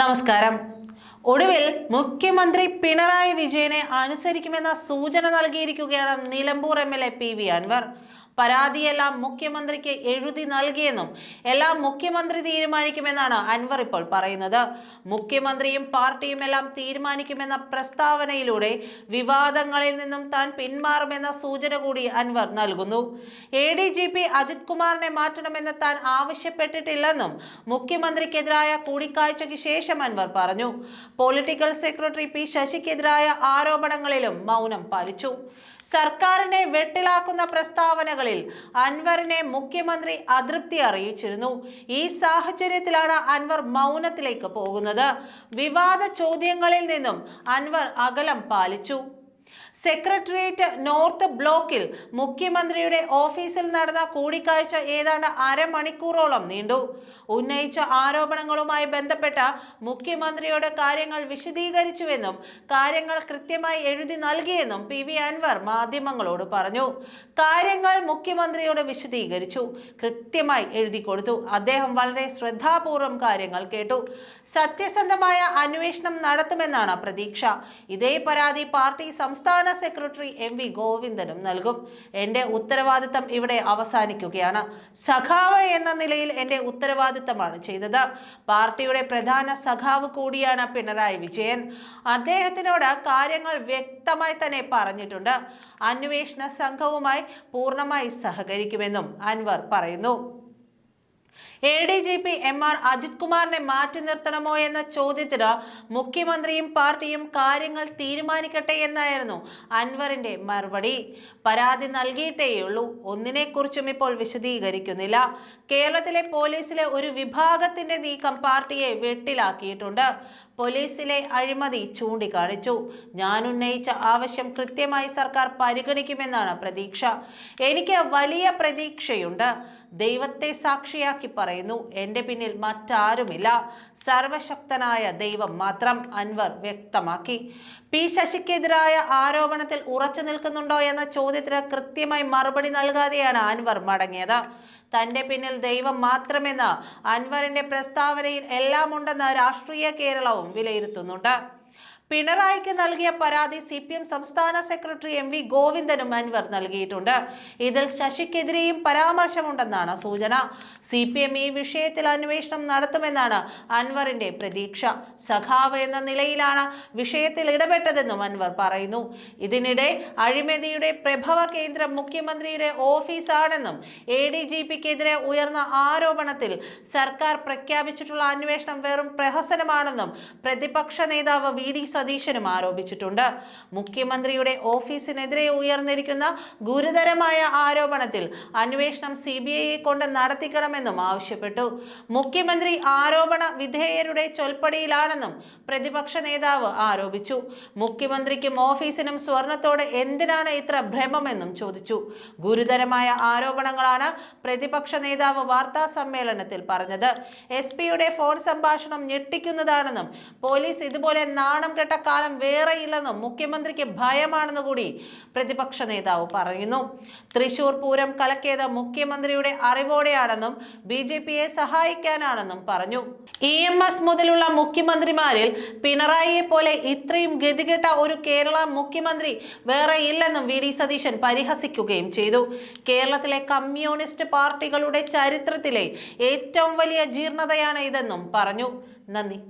നമസ്കാരം. ഒടുവിൽ മുഖ്യമന്ത്രി പിണറായി വിജയനെ അനുസരിക്കുമെന്ന സൂചന നൽകിയിരിക്കുകയാണ് Nilambur M L A P V Anvar. പരാതിയെല്ലാം മുഖ്യമന്ത്രിക്ക് എഴുതി നൽകിയെന്നും എല്ലാം മുഖ്യമന്ത്രി തീരുമാനിക്കുമെന്നാണ് അൻവർ ഇപ്പോൾ പറയുന്നത്. മുഖ്യമന്ത്രിയും പാർട്ടിയും എല്ലാം തീരുമാനിക്കുമെന്ന പ്രസ്താവനയിലൂടെ വിവാദങ്ങളിൽ നിന്നും താൻ പിന്മാറുമെന്ന സൂചന കൂടി അൻവർ നൽകുന്നു. A D G P Ajith കുമാറിനെ മാറ്റണമെന്ന് താൻ ആവശ്യപ്പെട്ടിട്ടില്ലെന്നും മുഖ്യമന്ത്രിക്കെതിരായ കൂടിക്കാഴ്ചയ്ക്ക് ശേഷം അൻവർ പറഞ്ഞു. പൊളിറ്റിക്കൽ സെക്രട്ടറി പി ശശിക്കെതിരായ ആരോപണങ്ങളിലും മൗനം പാലിച്ചു. സർക്കാരിനെ വെട്ടിലാക്കുന്ന പ്രസ്താവനകളിൽ അൻവറിനെ മുഖ്യമന്ത്രി അതൃപ്തി അറിയിച്ചിരുന്നു. ഈ സാഹചര്യത്തിലാണ് അൻവർ മൗനത്തിലേക്ക് പോകുന്നത്. വിവാദ ചോദ്യങ്ങളിൽ നിന്നും അൻവർ അകലം പാലിച്ചു. സെക്രട്ടേറിയറ്റ് നോർത്ത് ബ്ലോക്കിൽ മുഖ്യമന്ത്രിയുടെ ഓഫീസിൽ നടന്ന കൂടിക്കാഴ്ച ഏതാണ്ട് അരമണിക്കൂറോളം നീണ്ടു. ഉന്നയിച്ച ആരോപണങ്ങളുമായി ബന്ധപ്പെട്ട മുഖ്യമന്ത്രിയുടെ കാര്യങ്ങൾ വിശദീകരിച്ചുവെന്നും കാര്യങ്ങൾ കൃത്യമായി എഴുതി നൽകിയെന്നും പി വി അൻവർ മാധ്യമങ്ങളോട് പറഞ്ഞു. കാര്യങ്ങൾ മുഖ്യമന്ത്രിയോട് വിശദീകരിച്ചു കൃത്യമായി എഴുതി കൊടുത്തു. അദ്ദേഹം വളരെ ശ്രദ്ധാപൂർവം കാര്യങ്ങൾ കേട്ടു. സത്യസന്ധമായ അന്വേഷണം നടത്തുമെന്നാണ് പ്രതീക്ഷ. ഇതേ പരാതി പാർട്ടി സംസ്ഥാന സെക്രട്ടറി എം വി ഗോവിന്ദനും നൽകും. എന്റെ ഉത്തരവാദിത്തം ഇവിടെ അവസാനിക്കുകയാണ്. സഖാവ് എന്ന നിലയിൽ എന്റെ ഉത്തരവാദിത്തമാണ് ചെയ്തത്. പാർട്ടിയുടെ പ്രധാന സഖാവ് കൂടിയാണ് പിണറായി വിജയൻ. അദ്ദേഹത്തിനോട് കാര്യങ്ങൾ വ്യക്തമായി തന്നെ പറഞ്ഞിട്ടുണ്ട്. അന്വേഷണ സംഘവുമായി പൂർണമായി സഹകരിക്കുമെന്നും അൻവർ പറയുന്നു. A D G P M R Ajith കുമാറിനെ മാറ്റി നിർത്തണമോ എന്ന ചോദ്യത്തിന് മുഖ്യമന്ത്രിയും പാർട്ടിയും കാര്യങ്ങൾ തീരുമാനിക്കട്ടെ എന്നായിരുന്നു അൻവറിന്റെ മറുപടി. പരാതി നൽകിയിട്ടേയുള്ളൂ. ഒന്നിനെക്കുറിച്ചും ഇപ്പോൾ വിശദീകരിക്കുന്നില്ല. കേരളത്തിലെ പോലീസിലെ ഒരു വിഭാഗത്തിന്റെ നീക്കം പാർട്ടിയെ വെട്ടിലാക്കിയിട്ടുണ്ട്. പോലീസിലെ അഴിമതി ചൂണ്ടിക്കാണിച്ചു. ഞാൻ ഉന്നയിച്ച ആവശ്യം കൃത്യമായി സർക്കാർ പരിഗണിക്കുമെന്നാണ് പ്രതീക്ഷ. എനിക്ക് വലിയ പ്രതീക്ഷയുണ്ട്. ദൈവത്തെ സാക്ഷിയാക്കി പറയുന്നു. എന്റെ പിന്നിൽ മറ്റാരുമില്ല. സർവശക്തനായ ദൈവം മാത്രം അൻവർ വ്യക്തമാക്കി. പി ശശിക്കെതിരായ ആരോപണത്തിൽ ഉറച്ചു നിൽക്കുന്നുണ്ടോ എന്ന ചോദ്യത്തിന് കൃത്യമായി മറുപടി നൽകാതെയാണ് അൻവർ മടങ്ങിയത്. തന്റെ പിന്നിൽ ദൈവം മാത്രമെന്ന് അൻവറിന്റെ പ്രസ്താവനയിൽ എല്ലാമുണ്ടെന്ന് രാഷ്ട്രീയ കേരളവും വിലയിരുത്തുന്നുണ്ട്. പിണറായിക്ക് നൽകിയ പരാതി സി പി എം സംസ്ഥാന സെക്രട്ടറി എം വി ഗോവിന്ദനും അൻവർ നൽകിയിട്ടുണ്ട്. ഇതിൽ ശശിക്കെതിരെയും പരാമർശമുണ്ടെന്നാണ് സൂചന. സി പി എം ഈ വിഷയത്തിൽ അന്വേഷണം നടത്തുമെന്നാണ് അൻവറിന്റെ പ്രതീക്ഷ. സഖാവ് എന്ന നിലയിലാണ് വിഷയത്തിൽ ഇടപെട്ടതെന്നും അൻവർ പറയുന്നു. ഇതിനിടെ അഴിമതിയുടെ പ്രഭവ കേന്ദ്രം മുഖ്യമന്ത്രിയുടെ ഓഫീസാണെന്നും എ ഡി ജി പിക്കെതിരെ ഉയർന്ന ആരോപണത്തിൽ സർക്കാർ പ്രഖ്യാപിച്ചിട്ടുള്ള അന്വേഷണം വെറും പ്രഹസനമാണെന്നും പ്രതിപക്ഷ നേതാവ് വി ഡി സതീശനും ആരോപിച്ചിട്ടുണ്ട്. മുഖ്യമന്ത്രിയുടെ ഓഫീസിനെതിരെ ഉയർന്നിരിക്കുന്ന ഗുരുതരമായ ആരോപണത്തിൽ അന്വേഷണം സി ബി ഐയെ കൊണ്ട് നടത്തിക്കണമെന്നും ആവശ്യപ്പെട്ടു. മുഖ്യമന്ത്രി ആരോപണ വിധേയരുടെ ചൊൽപ്പടിയിലാണെന്നും പ്രതിപക്ഷ നേതാവ് ആരോപിച്ചു. മുഖ്യമന്ത്രിക്കും ഓഫീസിനും സ്വർണത്തോട് എന്തിനാണ് ഇത്ര ഭ്രമമെന്നും ചോദിച്ചു. ഗുരുതരമായ ആരോപണങ്ങളാണ് പ്രതിപക്ഷ നേതാവ് വാർത്താ സമ്മേളനത്തിൽ പറഞ്ഞത്. എസ് പിയുടെ ഫോൺ സംഭാഷണം ഞെട്ടിക്കുന്നതാണെന്നും പോലീസ് ഇതുപോലെ നാണം കെട്ട കാലം വേറെയില്ലെന്നും മുഖ്യമന്ത്രിക്ക് ഭയമാണെന്ന് കൂടി പ്രതിപക്ഷ നേതാവ് പറയുന്നു. തൃശൂർ പൂരം കലക്കിയത് മുഖ്യമന്ത്രിയുടെ അറിവോടെയാണെന്നും ബി ജെ പിയെ സഹായിക്കാനാണെന്നും പറഞ്ഞു. ഇ എം എസ് മുതലുള്ള മുഖ്യമന്ത്രിമാരിൽ പിണറായിയെ പോലെ ഇത്രയും ഗതികെട്ട ഒരു കേരള മുഖ്യമന്ത്രി വേറെ ഇല്ലെന്നും വി ഡി സതീശൻ പരിഹസിക്കുകയും ചെയ്തു. കേരളത്തിലെ കമ്മ്യൂണിസ്റ്റ് പാർട്ടികളുടെ ചരിത്രത്തിലെ ഏറ്റവും വലിയ ജീർണതയാണ് ഇതെന്നും പറഞ്ഞു. നന്ദി.